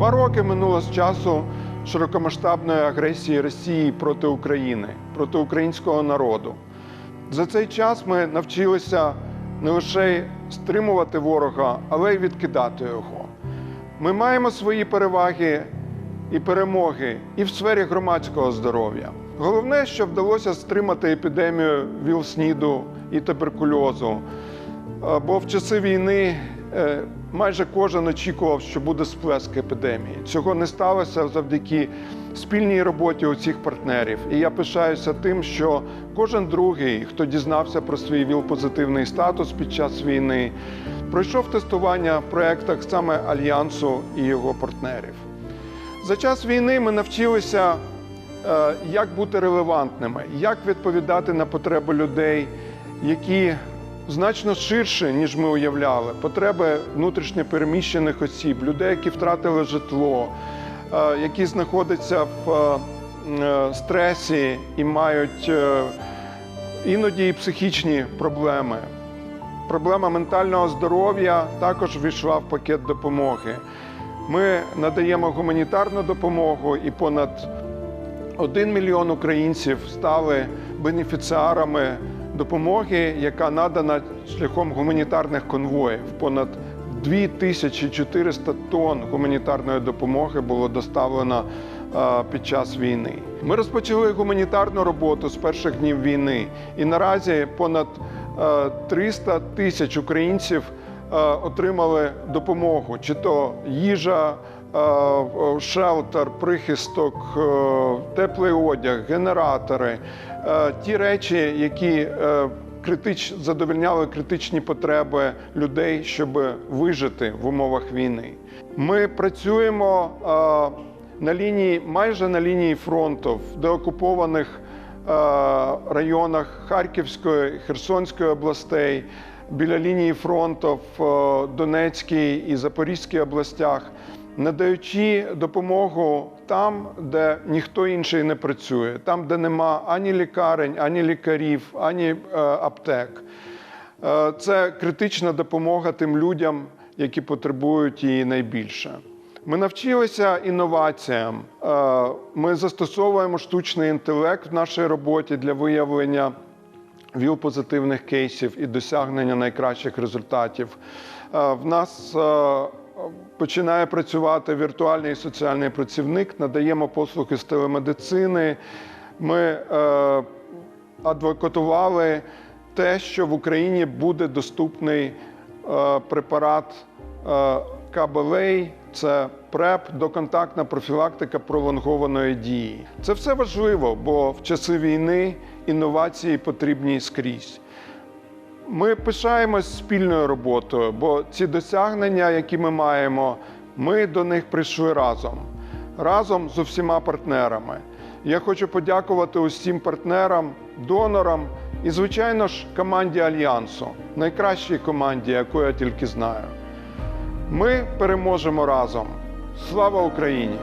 Два роки минуло з часу широкомасштабної агресії Росії проти України, проти українського народу. За цей час ми навчилися не лише стримувати ворога, але й відкидати його. Ми маємо свої переваги і перемоги і в сфері громадського здоров'я. Головне, що вдалося стримати епідемію ВІЛ-СНІДу і туберкульозу. Бо в часи війни майже кожен очікував, що буде сплеск епідемії. Цього не сталося завдяки спільній роботі усіх партнерів. І я пишаюся тим, що кожен другий, хто дізнався про свій ВІЛ-позитивний статус під час війни, пройшов тестування в проєктах саме Альянсу і його партнерів. За час війни ми навчилися, е, як бути релевантними, як відповідати на потреби людей, які значно ширше, ніж ми уявляли. Потреби внутрішньо переміщених осіб, людей, які втратили житло, е, які знаходяться в е, е, стресі і мають іноді і психічні проблеми. Проблема ментального здоров'я також ввійшла в пакет допомоги. Ми надаємо гуманітарну допомогу, і понад 1 мільйон українців стали бенефіціарами допомоги, яка надана шляхом гуманітарних конвоїв. Понад 2400 тонн гуманітарної допомоги було доставлено е, під час війни. Ми розпочали гуманітарну роботу з перших днів війни, і наразі понад е, 300 тисяч українців е, отримали допомогу, чи то їжа, е, е, шелтер, прихисток, е, теплий одяг, генератори, е, ті речі, які е, критич, задовольняли критичні потреби людей, щоб вижити в умовах війни. Ми працюємо е, на лінії, майже на лінії фронту в деокупованих е, районах Харківської, Херсонської областей, біля лінії фронту в е, Донецькій і Запорізькій областях, надаючи допомогу там, де ніхто інший не працює, там, де нема ані лікарень, ані лікарів, ані е, аптек. Е, Це критична допомога тим людям, які потребують її найбільше. Ми навчилися інноваціям. Е, Ми застосовуємо штучний інтелект в нашій роботі для виявлення ВІЛ-позитивних кейсів і досягнення найкращих результатів. В нас починає працювати віртуальний соціальний працівник, надаємо послуги з телемедицини. Ми е, адвокатували те, що в Україні буде доступний е, препарат е, Кабелей, це ПРЕП, доконтактна профілактика пролонгованої дії. Це все важливо, бо в часи війни інновації потрібні скрізь. Ми пишаємось спільною роботою, бо ці досягнення, які ми маємо, ми до них прийшли разом, разом з усіма партнерами. Я хочу подякувати усім партнерам, донорам і, звичайно ж, команді Альянсу, найкращій команді, яку я тільки знаю. Ми переможемо разом. Слава Україні!